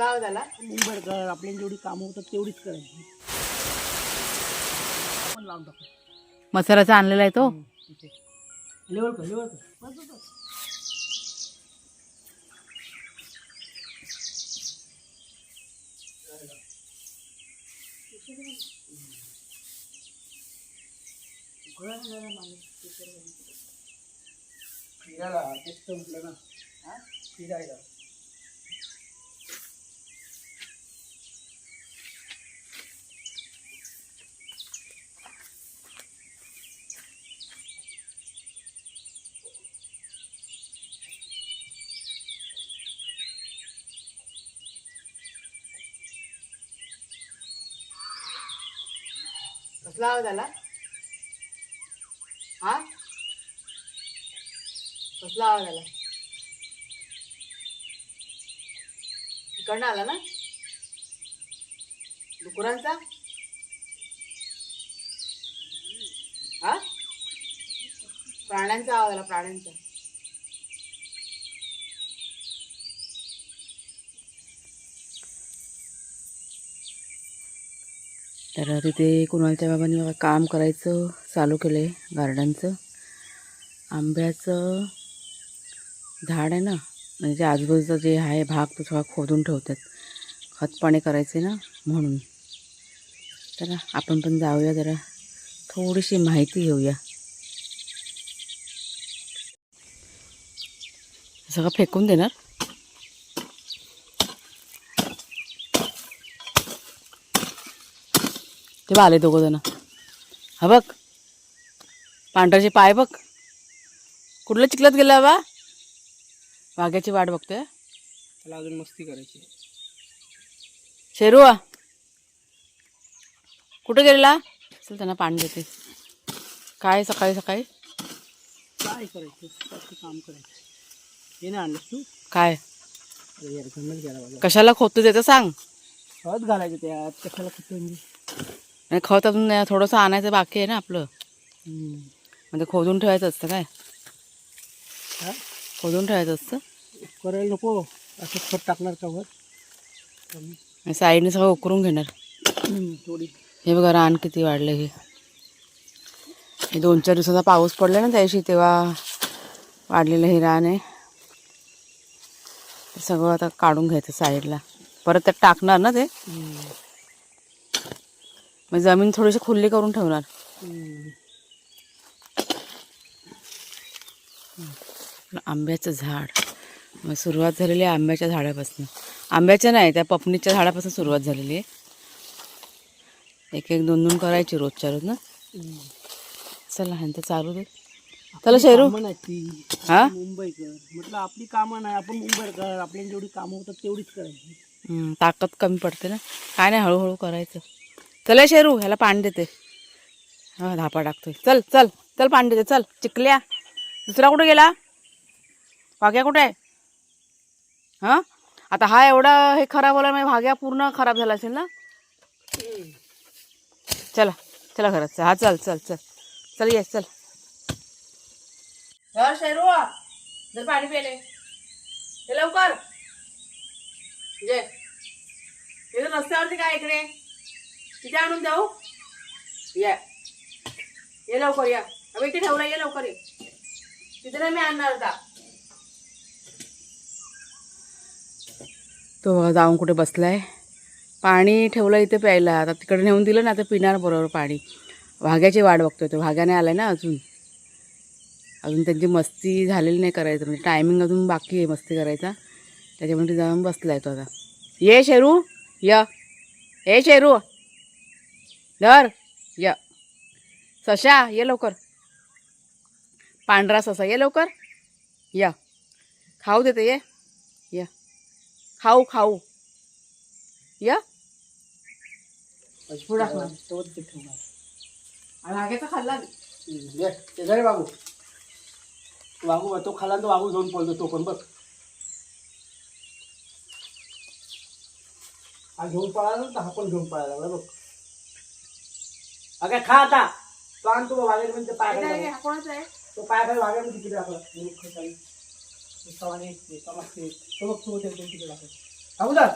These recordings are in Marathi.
आवाज आला मुंबई कर आपल्याला जेवढी कामं होतात तेवढीच करायची. आपण लावून टाकू. मसाल्याचा आणलेला आहे तो? तिथे लेवल कर लेवल कर. बस बस बस. फिरायला तेच तर म्हटलं ना. हा? फिरायला. कसला आवाज आला हा? कसला आवाज आला तिकडनं आला ना? डुकुरांचा? हा? प्राण्यांचा आवाज आला प्राण्यांचा. तर तिथे कुणालच्या बाबांनी बघा काम करायचं चालू केलं आहे गार्डनचं आंब्याचं झाड आहे ना म्हणजे जे आजूबाजूचा जे आहे भाग तो सगळा खोदून ठेवतात. खतपाणी करायचे ना म्हणून. तर आपण पण जाऊया जरा. थोडीशी माहिती घेऊया. सगळं फेकून देणार? बा आले दोघं जण. हा बघ. पांढऱ्याचे पाय बघ. कुठलं चिखलात गेला बा? वाघ्याची वाट बघतोय. त्याला अजून मस्ती करायची शेरू. कुठे गेलेला? चल त्यांना पाणी देते. काय सकाळी सकाळी? काय करायचं? काम करायचं. हे ना आणलंस तू? काय? कशाला खोदतो त्याचं सांग. खत घालायचं त्यात. कशाला खत म्हणजे आणि खत अजून थोडंसं आणायचं बाकी आहे ना आपलं. म्हणजे खोदून ठेवायचं असतं काय? हा? खोदून ठेवायचं असतं? करायला नको. असं खत टाकणार का वर? साईडने सगळं उकरून घेणार. थोडी. हे बघा रान किती वाढलं हे. हे दोन चार दिवसाचा पाऊस पडला ना त्या दिवशी तेव्हा वाढलेलं हे रान आहे. ते सगळं आता काढून घ्यायचं साईडला. परत त्यात टाकणार ना ते. मग जमीन थोडीशी खुल्ली करून ठेवणार. आंब्याचं झाड. मग सुरुवात झालेली आहे आंब्याच्या झाडापासून. आंब्याच्या नाही त्या पपनीच्या झाडापासून सुरुवात झालेली आहे. एक एक दोन दोन करायची रोजच्या रोज ना. चला ह्यांचं चालू दे. चला शेरू. हा? मुंबईकर म्हटलं आपली कामं नाही आपण मुंबईकर आपल्याला जेवढी कामं होतात तेवढीच करायची. ताकद कमी पडते ना. काय नाही हळूहळू करायचं. चला शेरू ह्याला पाणी देते. हा धापा टाकतोय. चल चल चल पाणी देते चल. चिकल्या. दुसरा कुठे गेला? भाग्या कुठे आहे? हां? आता हा एवढा हे खराब होला म्हणजे भाग्या पूर्ण खराब झाला असेल ना? चला चला घरात. चल. हा चल चल चल. चल ये चल. शेरू जर पाणी पेले. लवकर. ये. रस्त्यावरती काय इकडे? तिथे आणून जाऊ हो. या. ये लवकर या. अबे इथे ठेवला ये लवकर ये. तिथे नाही मी आणणार होता तो बघा जाऊन कुठे बसलाय. पाणी ठेवलं इथे प्यायला. आता तिकडे नेऊन दिलं ना आता पिणार बरोबर पाणी. वाघ्याची वाट बघतोय तो. वाघ्याने आलाय ना अजून. अजून त्यांची मस्ती झालेली नाही करायचं. म्हणजे टायमिंग अजून बाकी आहे मस्ती करायचा. त्याच्यामुळे ते जाऊन बसलाय तो आता. ये शेरू. य. ए शेरू. धर य. सशा ये लवकर. पांढरा ससा ये लवकर. या. खाऊ देते ये. या. खाऊ खाऊ. या. मागेचा खाल्ला बाबू. वागू तो खाला तो वागू घेऊन पळतो तो पण बघ. हा घेऊन पळाला ना हा पण घेऊन पळायला लागला बघ. अगे खा आता. तो आण तो वागेल म्हणजे पाय खाली लावू. कोणाचा आहे? तो पाय खाली वागेल म्हणजे तिकडे मूर्ख काही. मस्ती. तो बघ तो तिकडे. अगोदर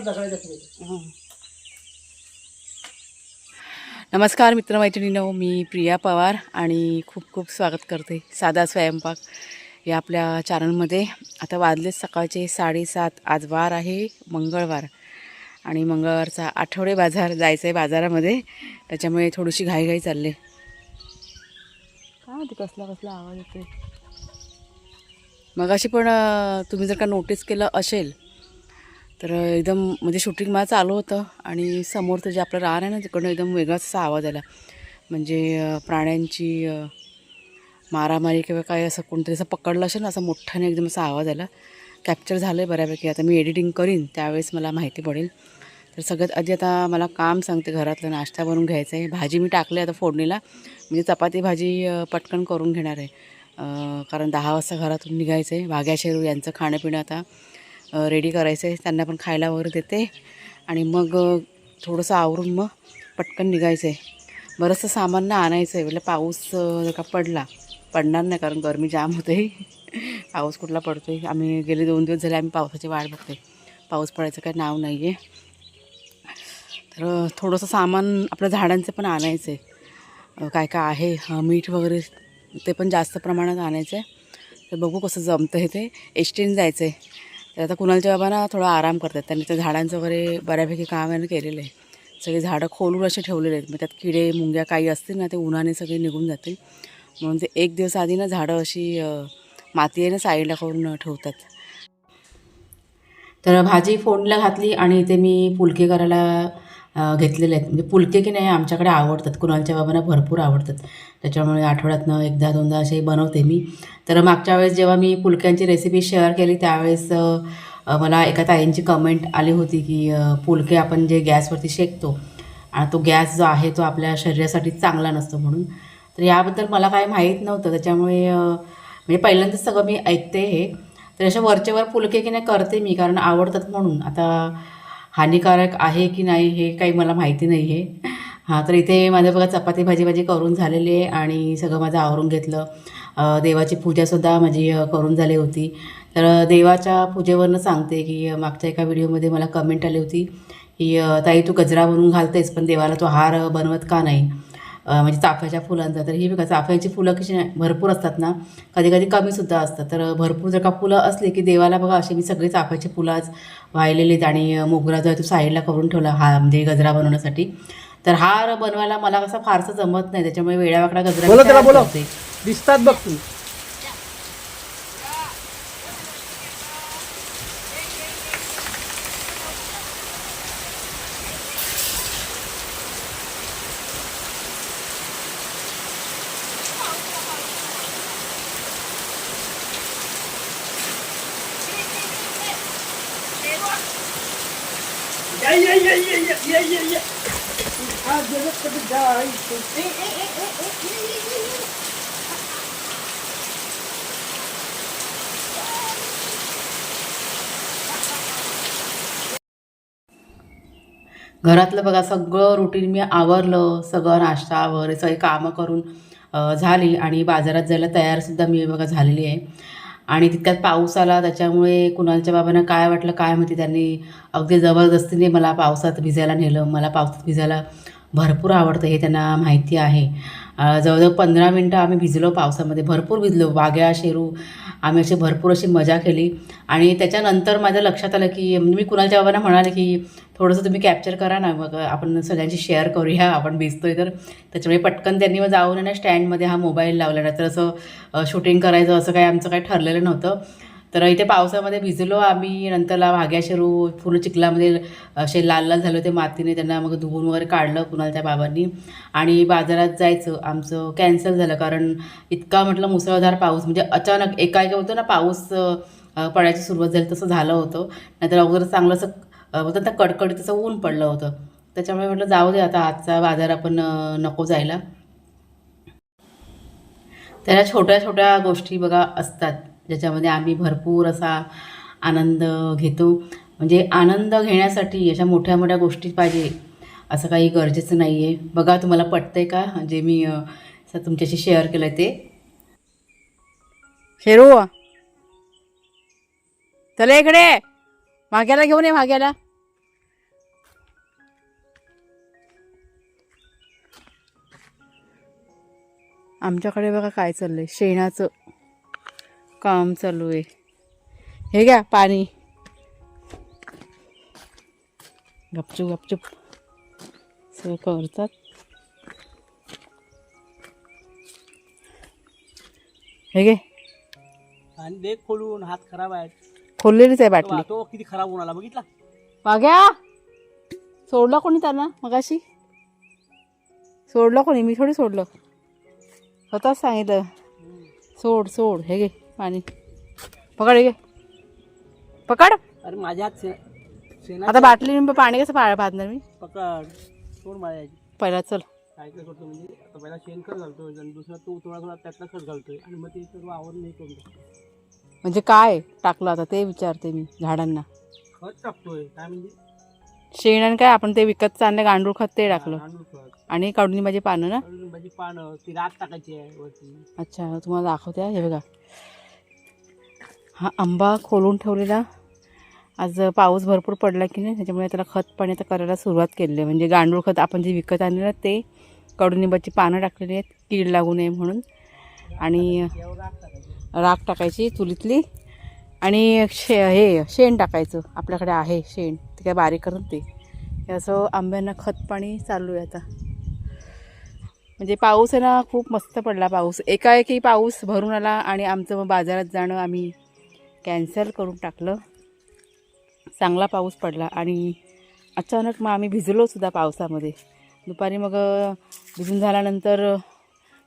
दगडाच्या पुढे. नमस्कार मित्रमैत्रिणींनो. मी प्रिया पवार आणि खूप खूप स्वागत करते साधा स्वयंपाक. या आपल्या चॅनलमध्ये आता वाजले सकाळचे साडेसात आज वार आहे मंगळवार. आणि मंगळवारचा आठवडे बाजार जायचं आहे बाजारामध्ये. त्याच्यामुळे थोडीशी घाईघाई चालली. काय माहिती कसला कसला आवाज येतोय. मगाशी पण अं, तुम्ही जर का नोटीस केलं असेल तर एकदम म्हणजे शूटिंग मला चालू होतं आणि समोरचं जे आपलं रान आहे ना तिकडनं एकदम वेगळाच असा आवाज आला. म्हणजे प्राण्यांची मारामारी किंवा काय असं कोणतरी असं पकडलं असेल ना असं मोठ्याने एकदम असा आवाज आला. कॅप्चर झालं आहे बऱ्यापैकी. आता मी एडिटिंग करीन त्यावेळेस मला माहिती पडेल. तर सगळ्यात आधी आता मला काम सांगते घरातलं नाश्ता बनवून घ्यायचं आहे भाजी मी टाकली आता फोडणीला. म्हणजे चपाती भाजी पटकन करून घेणार आहे. कारण दहा वाजता घरातून निघायचं आहे भाग्या शेरू यांचं खाणंपिणं आता रेडी करायचं आहे त्यांना पण खायला वगैरे देते. आणि मग थोडंसं आवरून मग पटकन निघायचं आहे बरंचसं सामान ना आणायचं आहे म्हणजे पाऊस जर का पडला पडणार नाही कारण गरमी जाम होते. पाऊस कुठला पडतो आहे आम्ही गेले दोन दिवस झाले आम्ही पावसाची वाट बघते पाऊस पडायचं काही नाव नाही आहे तर थोडंसं सामान आपल्या झाडांचं पण आणायचं. आहे काय काय आहे? मीठ वगैरे ते पण जास्त प्रमाणात आणायचं. आहे तर बघू कसं जमतं आहे ते. एस जायचं आहे तर आता कुणालच्या बाबा ना थोडा आराम करतात. त्यांनी त्या झाडांचं वगैरे बऱ्यापैकी काम यानं केलेलं आहे. सगळे झाडं खोलून असे ठेवलेले आहेत. मग त्यात किडे मुंग्या काही असतील ना ते उन्हाने सगळे निघून जातील. म्हणून ते एक दिवस आधी ना झाडं अशी अ, मातीने साईडला करून ठेवतात. तर भाजी फोडणीला घातली आणि इथे मी पुलके करायला घेतलेले आहेत. म्हणजे पुलके की नाही आमच्याकडे आवडतात. कुणालच्या बाबांना भरपूर आवडतात. त्याच्यामुळे आठवड्यातनं एकदा दोनदा असे बनवते मी. तर मागच्या वेळेस जेव्हा मी पुलक्यांची रेसिपी शेअर केली त्यावेळेस मला एका ताईंची कमेंट आली होती की पुलके आपण जे गॅसवरती शेकतो आणि तो गॅस जो आहे तो आपल्या शरीरासाठी चांगला नसतो म्हणून तर याबद्दल मला काय माहीत नव्हतं. त्याच्यामुळे म्हणजे पहिल्यांदाच सगळं मी ऐकते हे. तर अशा वरचेवर पुलके की नाही करते मी कारण आवडतात म्हणून. आता हानिकारक आहे की नाही हे काही मला माहिती नाही आहे हां तर इथे माझं बघा चपाती भाजी भाजी करून झालेली आहे आणि सगळं माझं आवरून घेतलं. देवाची पूजासुद्धा माझी करून झाली होती. तर देवाच्या पूजेवरनं सांगते की मागच्या एका व्हिडिओमध्ये मला कमेंट आली होती की ताई तू गजरा बनवून घालतेस पण देवाला तो हार बनवत का नाही? म्हणजे चाफ्याच्या फुलांचा. तर ही बघा चाफ्याची फुलं कशी नाही- भरपूर असतात ना कधी कधी कमीसुद्धा असतात. तर भरपूर जर का फुलं असली की देवाला बघा अशी मी सगळी चाफ्याची फुलं आज वाहिलेली आहेत आणि मोगरा जो आहे तो साईडला करून ठेवला हा म्हणजे गजरा बनवण्यासाठी. तर हार बनवायला मला कसं फारसं जमत नाही त्याच्यामुळे वेळावाकडा गजरा. दिसतात बघ तुम्ही या, या, या, या, या, या, या, या. आज जगत कधी जायचं. घरातलं बघा सगळं रुटीन मी आवरलं सगळं नाश्ता आवर सगळी कामं करून झाली आणि बाजारात जायला तयारसुद्धा मी बघा झालेली आहे. आणि तितक्यात पाऊस आला त्याच्यामुळे कुणालच्या बाबांना काय वाटलं काय माहिती त्यांनी. अगदी जबरदस्तीने मला पावसात भिजायला नेलं. मला पावसात भिजायला भरपूर आवडतं हे त्यांना माहिती आहे. जवळजवळ पंधरा मिनटं आम्ही भिजलो पावसामध्ये. भरपूर भिजलो. वाघ्या शेरू आम्ही अशी भरपूर अशी मजा केली. आणि त्याच्यानंतर माझ्या लक्षात आलं की म्हणजे मी कुणालच्या बाबांना म्हणाले की थोडंसं तुम्ही कॅप्चर करा ना मग आपण सगळ्यांशी शेअर करूया आपण भिजतोय तर. त्याच्यामुळे पटकन त्यांनी मग जाऊन आहे ना स्टँडमध्ये हा मोबाईल लावला नाही तर असं शूटिंग करायचं असं काही आमचं काही ठरलेलं नव्हतं. तर इथे पावसामध्ये भिजलो आम्ही नंतरला भाग्या शेरू पूर्ण चिखलामध्ये असे लाल लाल झाले होते मातीने त्यांना मग धुवून वगैरे काढलं कुणालच्या बाबांनी. आणि बाजारात जायचं आमचं कॅन्सल झालं कारण इतका म्हटलं मुसळधार पाऊस म्हणजे अचानक एका एका होतं ना पाऊस पडायची सुरुवात झाली तसं झालं होतं. नाहीतर अगोदर चांगलं असं बोलतात ना ऊन पडलं होतं. त्याच्यामुळे म्हटलं जाऊ दे आता आजचा बाजार आपण नको जायला. त्याला छोट्या छोट्या गोष्टी बघा असतात ज्याच्यामध्ये आम्ही भरपूर असा आनंद घेतो. म्हणजे आनंद घेण्यासाठी अशा मोठ्या मोठ्या गोष्टी पाहिजे असं काही गरजेचं नाही आहे बघा तुम्हाला पटतंय का? जे मी तुमच्याशी शेअर केलं ते. शेरू चला इकडे. भाग्याला घेऊन ये भाग्याला आमच्याकडे बघा काय चाललंय. शेणाचं काम चालू आहे. हे घ्या पाणी. गपचूप गपचूप. सगळं करतात. हे घे. आणि देख खोलून हात खराब आहेत. खोललेलीच आहे तो बाटली. तो किती खराब होऊन आला बघितला. माग्या सोडलं कोणी त्यांना मगाशी? सोडलं कोणी? मी थोडी सोडलं. स्वतःच सांगितलं. सोड सोड हे घे पाणी. पकड हे घे. पकड. अरे माझ्या हात से- शेणा आता बाटली पाणी कसं पाळ पाहणार मी? पकड. सोड माझ्या पहिला चल. काय काय करतो म्हणजे आता पहिला शेण खत घालतोय आणि दुसरा तो थोडा थोडा त्यातला खत घालतोय आणि मग ते सर्व आवड नाही करून टाकतो. म्हणजे काय टाकलं आता ते विचारते मी झाडांना. खत टाकतोय. काय म्हणजे? शेण आणि काय आपण ते विकत आणलं गांडूळ खत ते टाकलं. खत. आणि काढून माझी पानं ना? कडुलिंबाची पानं ती राख टाकायची आहे वरती. अच्छा तुम्हाला दाखवते हा, बघा. हा आंबा खोलून ठेवलेला. आज पाऊस भरपूर पडला की नाही त्याच्यामुळे त्याला खत पाणी आता करायला सुरुवात केली आहे. म्हणजे गांडूळ खत आपण जे विकत आणलेलं ते कडुनिंबाची पानं टाकलेली आहेत कीड लागू नये म्हणून. आणि टाकायची. राख टाकायची चुलीतली. आणि शे हे शेण टाकायचं. आपल्याकडे आहे शेण. ते काय बारीक करून ते. असं आंब्यांना खत पाणी चालू आहे आता. म्हणजे पाऊस आहे ना खूप मस्त पडला पाऊस. एकाएकी पाऊस भरून आला आणि आमचं मग बाजारात जाणं आम्ही कॅन्सल करून टाकलं. चांगला पाऊस पडला आणि अचानक मग आम्ही भिजलोसुद्धा पावसामध्ये. दुपारी मग भिजून झाल्यानंतर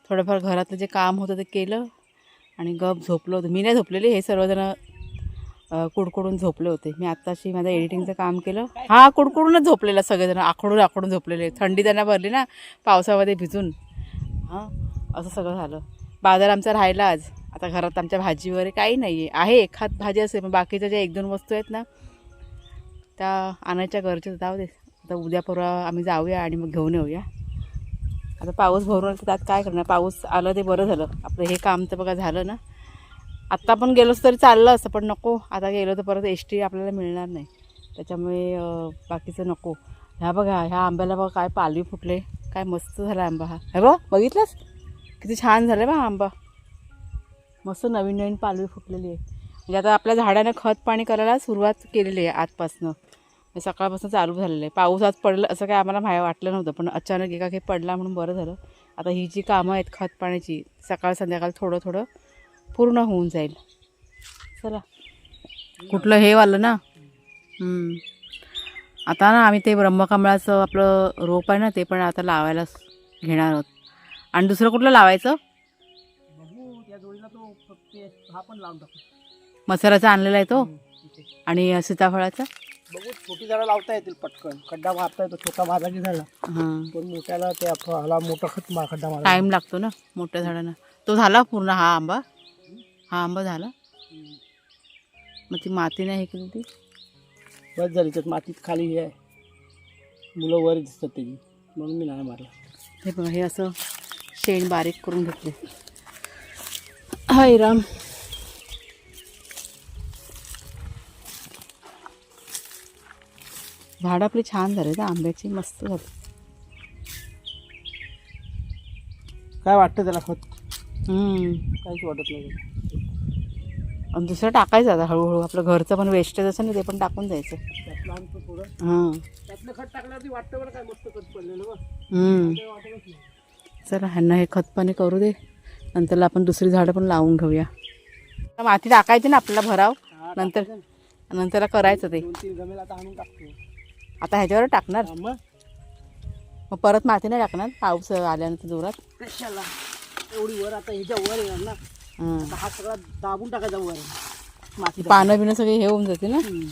थोडंफार घरातलं जे काम होतं ते केलं. आणि गप झोपलो होतो. मी नाही झोपलेले हे सर्वजण कुडकुडून झोपले होते. मी आत्ताशी माझं एडिटिंगचं काम केलं. हा कुडकुडूनच झोपलेला सगळेजण. आखडून आखडून झोपलेले. थंडी त्यांना भरली ना पावसामध्ये भिजून. हां असं सगळं झालं. बाजार आमचा राहिला आज. आता घरात आमच्या भाजी वगैरे काही नाही आहे आहे एखाद भाजी असेल पण बाकीच्या ज्या एक दोन वस्तू आहेत ना त्या आणायच्या गरजेचं जाऊ दे. आता उद्या परवा आम्ही जाऊया आणि मग घेऊन येऊया. आता पाऊस भरून तर त्यात काय करणार? पाऊस आलं ते बरं झालं. आपलं हे काम तर बघा झालं ना. आत्ता पण गेलोच तरी चाललं असं पण नको. आता गेलो तर परत एस टी आपल्याला मिळणार नाही. त्याच्यामुळे बाकीचं नको. ह्या बघा ह्या आंब्याला बघा काय पालवी फुटले. काय मस्त झाला आंबा हा. हे बघ बघितलंस? किती छान झालं बा आंबा. मस्त नवीन नवीन पालवी फुटलेली आहे. म्हणजे आता आपल्या झाडानं खत पाणी करायला सुरुवात केलेली आहे आजपासनं. सकाळपासून चालू झालेलं आहे. पाऊस आज पडलं असं काय आम्हाला माहिती वाटलं नव्हतं पण अचानक एका काही पडला म्हणून बरं झालं. आता ही जी कामं आहेत खत पाण्याची सकाळ संध्याकाळ थोडं थोडं पूर्ण होऊन जाईल. चला. कुठलं हे वालं ना. आता ना आम्ही ते ब्रह्मकमळाचं आपलं रोप आहे ना ते पण आता लावायला घेणार आहोत. आणि दुसरं कुठलं लावायचं? हा मसाल्याचा आणलेला आहे तो. आणि सीताफळाचा? बघू छोटी झाडं लावता येतील पटकन. खड्डा मारता येतो छोटा माझा की झाला हां. पण मोठ्याला ते आप- ह्याला मोठा खत मा खड्डा मारा टाईम लागतो ना मोठ्या झाडांना. तो झाला पूर्ण हा आंबा? हा आंबा झाला? मग ती माती नाही हे केली ती बस झाली त्यात मातीत खाली हे आहे. मुलं वर दिसतात त्याची. म्हणून मी नाही मारला. हे बघा हे असं शेण बारीक करून घेतले. हाय राम. झाड आपली छान झाले ना आंब्याची मस्त झाली. काय वाटतं त्याला खत? हम्म. काहीच वाटत नाही आणि दुसरं टाकायचं आता हळूहळू आपलं घरचं पण वेस्टेज असेल ना ते पण टाकून जायचं हां. त्यातलं खत टाकल्यावरती वाटतं बरं काय मस्त खत पडलेलं नाही. चला ह्यांना हे खतपाणी करू दे नंतरला आपण दुसरी झाडं पण लावून घेऊया. माती टाकायची ना आपल्याला भराव. नंतर. नंतरला करायचं ते. आता ह्याच्यावर टाकणार. मग? मग परत माती नाही टाकणार पाऊस आल्यानंतर जोरात. कशाला? एवढी वर आता ह्याच्या वर येणार ना. हं. आता हा सगळा दाबून टाकायचा वर. माती पानं बिनं सगळे हे होऊन जाते ना. हम्म.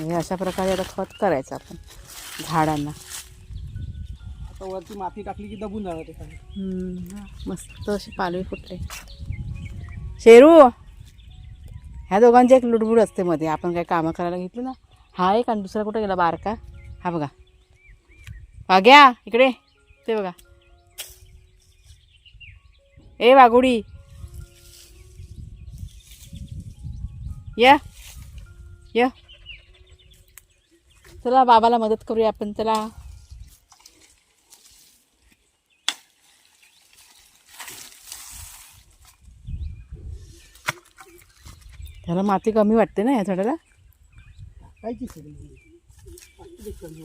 हे अशा प्रकारे आता खत करायचं आपण झाडांना. आता वरती माती टाकली की दबून जाणार ते खाली मस्त असे पालवी फुटले. शेरू ह्या दोघांची एक लुडबुड असते मध्ये. आपण काय कामं करायला घेतली ना? हा एक आणि दुसरा कुठं गेला? बारका? हा बघा. वाघ्या इकडे. ते बघा. ए वाघोडी. या. या. चला बाबाला मदत करूया आपण चला. त्याला माती कमी वाटते ना या झाडाला? कायची सगळी किती कमी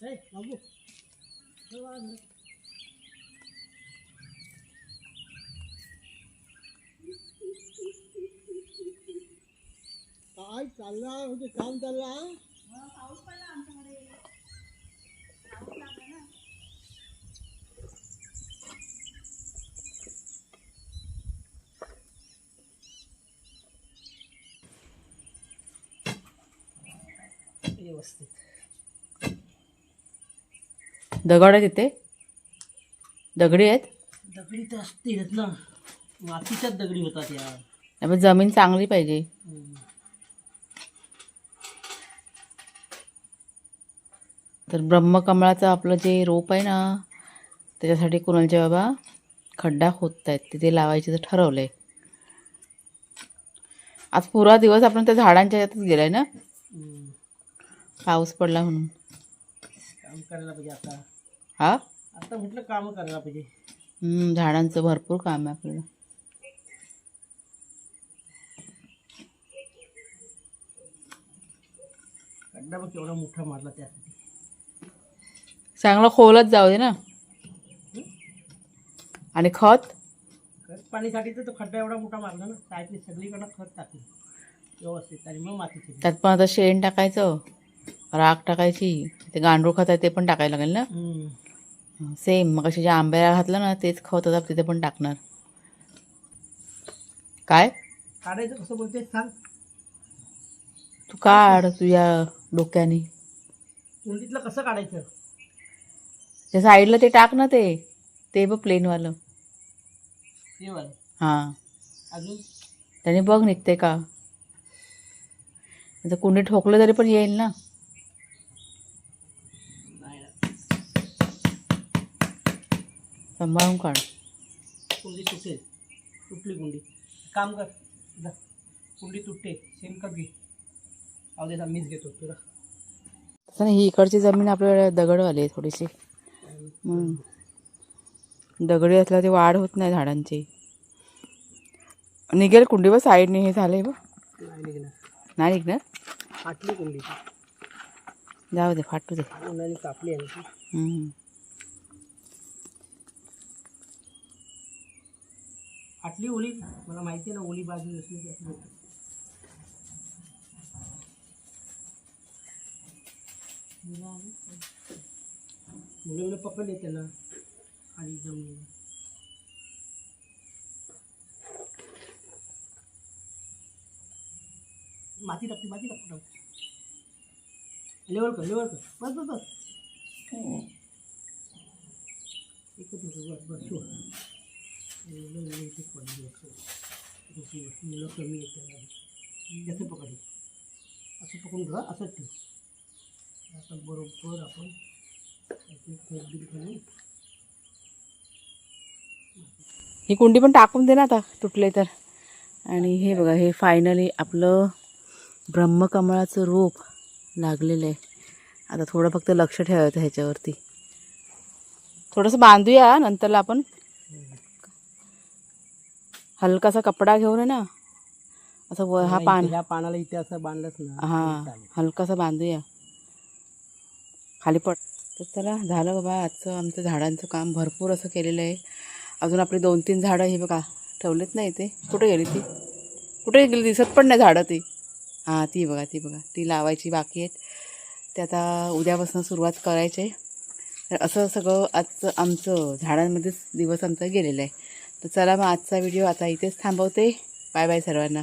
काय चालला म्हणजे काम चालला व्यवस्थित. दगड आहे तिथे दगडी आहेत. दगडी तर असतीलच ना. मातीच्याच दगडी होतात या. त्यामुळे जमीन चांगली पाहिजे. तर ब्रह्मकमळाचं आपलं जे रोप आहे ना त्याच्यासाठी कुणालचे बाबा खड्डा खोदत आहेत तिथे लावायचं ठरवलं. आहे आज पुरा दिवस आपण त्या झाडांच्या यातच गेलाय ना. पाऊस पडला म्हणून. काम करायला पाहिजे आता. हा? आता म्हटलं काम करायला पाहिजे? हम्म, झाडांचं भरपूर काम आहे आपल्याला. खड्डा बघ केवढा मोठा मारला त्यासाठी. चांगलं खोलच जाऊ दे ना. आणि खत? खत पाणीसाठी तर तो खड्डा एवढा मोठा मारला ना साईडने सगळीकडनं खत टाकलं. व्यवस्थित आणि मग माती त्यात पण आता शेण टाकायचं राख टाकायची ते गांडूळ खत आहे ते पण टाकायला लागेल ना. सेम मग जे आंब्याला घातलं ना तेच खत आता तिथे पण टाकणार. काय? काढायचं कसं बोलते सांग. तू काढ तुझ्या डोक्याने. कुंडीतलं कसं काढायचं? त्या साईडला ते टाक ना ते. ते बघ प्लेनवालं. हे हां. अजून? त्याने बघ निघते का. त्याचं कुंडी ठोकलं तरी पण येईल ना नाही ना. सांभाळून काढ. कुंडी तुटेल तुटली कुंडी. काम कर. जा. कुंडी तुटते. शेणखत घे. अहो दे मीच घेतो तुला. तसं नाही ही इकडची जमीन आपल्याला दगडवाली आहे थोडीशी. म्हणून दगडी असल्या ते वाढ होत नाही झाडांची. निघेल कुंडी बघ साईडने हे झालंय बघ नाही निघणार. नाही निघणार? फाटली कुंडी जाऊ दे फाटू दे. कापली आहे फाटली ओली मला माहिती आहे ना ओली बाजू असली की. मुलं मुलं पकडले त्याला खाली जमिनीला माती टाकते माती टाकते टाक लेवल कर लेवल कर. बस बस बस. एकच होतं बस बस मुलं इथे पडली असं मुलं कमी येतात असं पकड. असं पकडून ठेवा असंच ठेव. आता बरोबर आपण ही कुंडी पण टाकून दे ना आता तुटले तर. आणि हे बघा हे फायनली आपलं ब्रह्मकमळाचं रोप लागलेलं आहे. आता थोडं फक्त लक्ष ठेवायचं ह्याच्यावरती. थोडंसं बांधूया नंतरला आपण हलकासा कपडा घेऊन आहे ना असं व हा पान ह्या पानाला इथे असं बांधलंच ना हां चालेल. हलकासा बांधूया. खाली पड. तर चला झालं बाबा आजचं आमचं झाडांचं काम भरपूर असं केलेलं आहे. अजून आपली दोन तीन झाडं हे बघा ठेवलेत ना इथे. कुठे गेली ती? कुठे गेली? दिसत पण नाही झाडं ती. हां ती बघा ती बघा. ती लावायची बाकी आहेत. ते आता उद्यापासून सुरुवात करायचे आहे. तर असं सगळं आजचं आमचं झाडांमध्येच दिवस आमचा गेलेला आहे. तर चला मग आजचा व्हिडिओ आता इथेच थांबवते. बाय बाय सर्वांना.